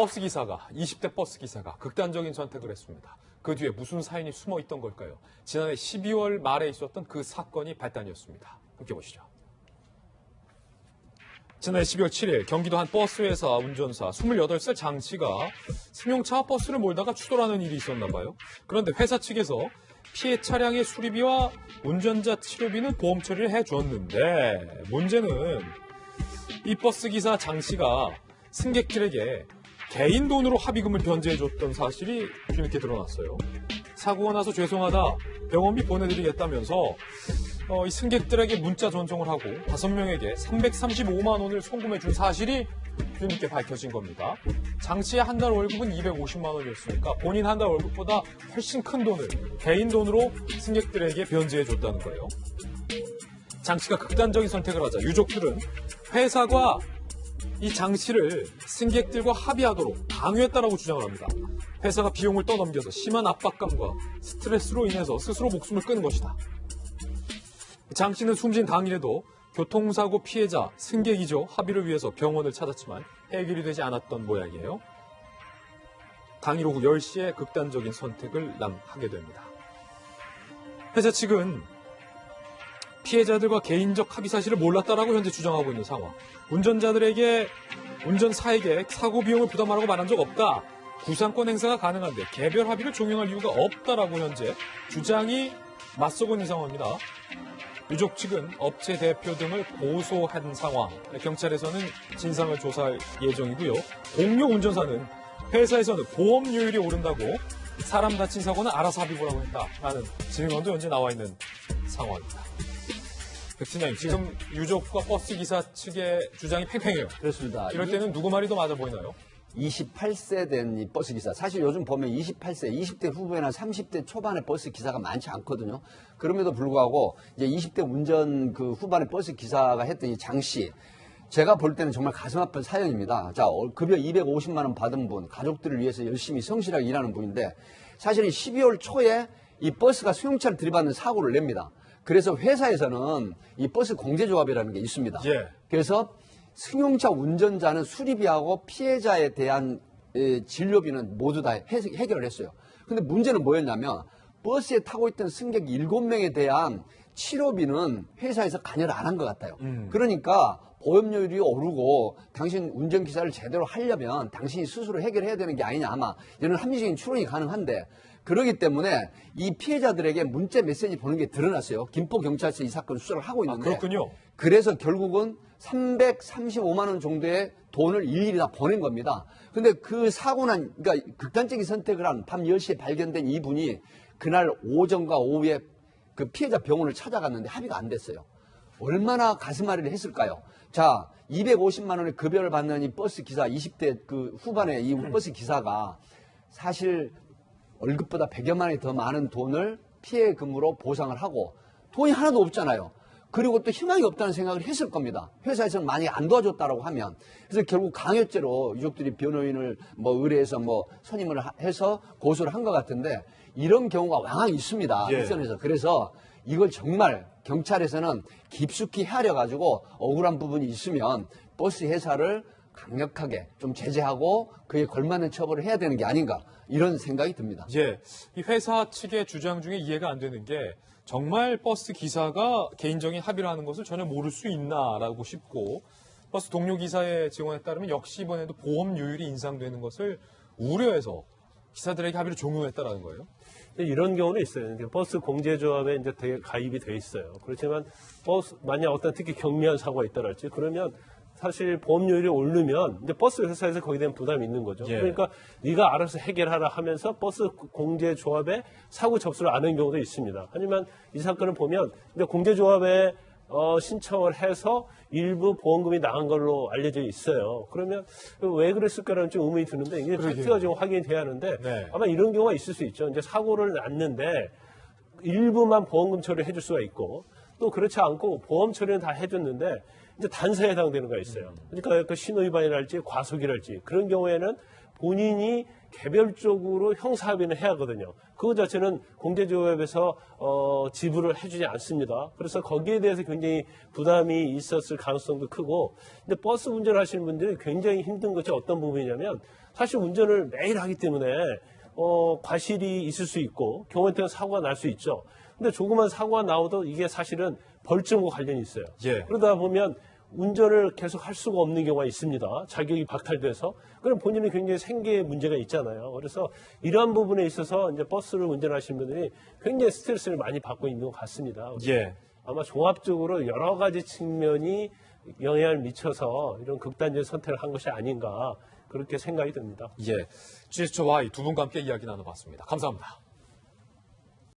버스 기사가 20대 버스 기사가 극단적인 선택을 했습니다. 그 뒤에 무슨 사연이 숨어 있던 걸까요? 지난해 12월 말에 있었던 그 사건이 발단이었습니다. 함께 보시죠. 지난해 12월 7일 경기도 한 버스 회사 운전사 28살 장 씨가 승용차 버스를 몰다가 추돌하는 일이 있었나 봐요. 그런데 회사 측에서 피해 차량의 수리비와 운전자 치료비는 보험 처리를 해줬는데 문제는 이 버스 기사 장 씨가 승객들에게 개인 돈으로 합의금을 변제해줬던 사실이 뒤늦게 드러났어요. 사고가 나서 죄송하다 병원비 보내드리겠다면서 어, 이 승객들에게 문자 전송을 하고 다섯 명에게 335만 원을 송금해 준 사실이 뒤늦게 밝혀진 겁니다. 장 씨의 한 달 월급은 250만 원이었으니까 본인 한 달 월급보다 훨씬 큰 돈을 개인 돈으로 승객들에게 변제해 줬다는 거예요. 장 씨가 극단적인 선택을 하자 유족들은 회사가 이장 씨를 승객들과 합의하도록 강요했다라고 주장을 합니다. 회사가 비용을 떠넘겨서 심한 압박감과 스트레스로 인해서 스스로 목숨을 끊은 것이다. 장 씨는 숨진 당일에도 교통사고 피해자 승객이죠 합의를 위해서 병원을 찾았지만 해결이 되지 않았던 모양이에요. 당일 오후 10시에 극단적인 선택을 남 하게 됩니다. 회사 측은 피해자들과 개인적 합의 사실을 몰랐다라고 현재 주장하고 있는 상황. 운전자들에게 운전사에게 사고 비용을 부담하라고 말한 적 없다. 구상권 행사가 가능한데 개별 합의를 종용할 이유가 없다라고 현재 주장이 맞서고 있는 상황입니다. 유족 측은 업체 대표 등을 고소한 상황. 경찰에서는 진상을 조사할 예정이고요. 공유 운전사는 회사에서는 보험료율이 오른다고 사람 다친 사고는 알아서 합의 보라고 했다라는 증언도 현재 나와 있는 상황입니다. 백진영 지금 유족과 버스 기사 측의 주장이 팽팽해요. 그렇습니다. 이럴 때는 누구 말이 더 맞아 보이나요? 28세 된 이 버스 기사. 사실 요즘 보면 28세, 20대 후반이나 30대 초반의 버스 기사가 많지 않거든요. 그럼에도 불구하고 이제 20대 운전 그 후반의 버스 기사가 했던 이 장 씨. 제가 볼 때는 정말 가슴 아픈 사연입니다. 자, 어, 급여 250만 원 받은 분, 가족들을 위해서 열심히 성실하게 일하는 분인데 사실은 12월 초에 이 버스가 수용차를 들이받는 사고를 냅니다. 그래서 회사에서는 이 버스 공제조합이라는 게 있습니다. 예. 그래서 승용차 운전자는 수리비하고 피해자에 대한 에, 진료비는 모두 다 해, 해결을 했어요. 근데 문제는 뭐였냐면 버스에 타고 있던 승객 7명에 대한 치료비는 회사에서 관여를 안 한 것 같아요. 그러니까 보험료율이 오르고 당신 운전기사를 제대로 하려면 당신이 스스로 해결해야 되는 게 아니냐 아마 이런 합리적인 추론이 가능한데 그러기 때문에 이 피해자들에게 문자 메시지 보는 게 드러났어요. 김포 경찰서 이 사건 수사를 하고 있는데 그렇군요. 그래서 결국은 335만 원 정도의 돈을 일일이 다 보낸 겁니다. 근데 그 사고 난, 그러니까 극단적인 선택을 한 밤 10시에 발견된 이분이 그날 오전과 오후에 그 피해자 병원을 찾아갔는데 합의가 안 됐어요. 얼마나 가슴앓이를 했을까요? 자, 250만 원의 급여를 받는 이 버스 기사, 20대 그 후반에 이 버스 기사가 사실 월급보다 100여만 원이 더 많은 돈을 피해금으로 보상을 하고 돈이 하나도 없잖아요. 그리고 또 희망이 없다는 생각을 했을 겁니다. 회사에서는 많이 안 도와줬다라고 하면. 그래서 결국 강요죄로 유족들이 변호인을 뭐 의뢰해서 뭐 선임을 하- 해서 고소를 한 것 같은데 이런 경우가 왕왕 있습니다. 예. 일선에서. 그래서 이걸 정말 경찰에서는 깊숙이 헤아려 가지고 억울한 부분이 있으면 버스 회사를 강력하게 좀 제재하고 그에 걸맞는 처벌을 해야 되는 게 아닌가 이런 생각이 듭니다. 예, 이 회사 측의 주장 중에 이해가 안 되는 게 정말 버스 기사가 개인적인 합의를 하는 것을 전혀 모를 수 있나라고 싶고 버스 동료 기사의 증언에 따르면 역시 이번에도 보험료율이 인상되는 것을 우려해서 기사들에게 합의를 종용했다라는 거예요. 이런 경우는 있어요. 버스 공제조합에 이제 되게 가입이 돼 있어요. 그렇지만 버스 만약 어떤 특히 경미한 사고가 있다랄지 그러면 사실 보험료율이 오르면 이제 버스 회사에서 거기에 대한 부담이 있는 거죠. 예. 그러니까 네가 알아서 해결하라 하면서 버스 공제 조합에 사고 접수를 안 하는 경우도 있습니다. 하지만 이 사건을 보면 근데 공제 조합에 어, 신청을 해서 일부 보험금이 나간 걸로 알려져 있어요. 그러면 왜 그랬을까라는 좀 의문이 드는데 이게 그러게요. 팩트가 좀 확인이 돼야 하는데 네. 아마 이런 경우가 있을 수 있죠. 이제 사고를 났는데 일부만 보험금 처리를 해줄 수가 있고 또 그렇지 않고 보험 처리는 다 해줬는데 이제 단서에 해당되는 거 있어요. 그러니까 그 신호위반이랄지 과속이랄지 그런 경우에는 본인이 개별적으로 형사합의는 해야 하거든요. 그거 자체는 공제조합에서 어, 지불을 해주지 않습니다. 그래서 거기에 대해서 굉장히 부담이 있었을 가능성도 크고, 근데 버스 운전하시는 분들이 굉장히 힘든 것이 어떤 부분이냐면 사실 운전을 매일 하기 때문에 어, 과실이 있을 수 있고 경우에 따라 사고가 날 수 있죠. 근데 조그만 사고가 나오도 이게 사실은 벌점과 관련이 있어요. 예. 그러다 보면 운전을 계속 할 수가 없는 경우가 있습니다. 자격이 박탈돼서. 그럼 본인은 굉장히 생계에 문제가 있잖아요. 그래서 이러한 부분에 있어서 이제 버스를 운전하시는 분들이 굉장히 스트레스를 많이 받고 있는 것 같습니다. 예. 아마 종합적으로 여러 가지 측면이 영향을 미쳐서 이런 극단적인 선택을 한 것이 아닌가 그렇게 생각이 듭니다. 예. GS와 두 분과 함께 이야기 나눠봤습니다. 감사합니다.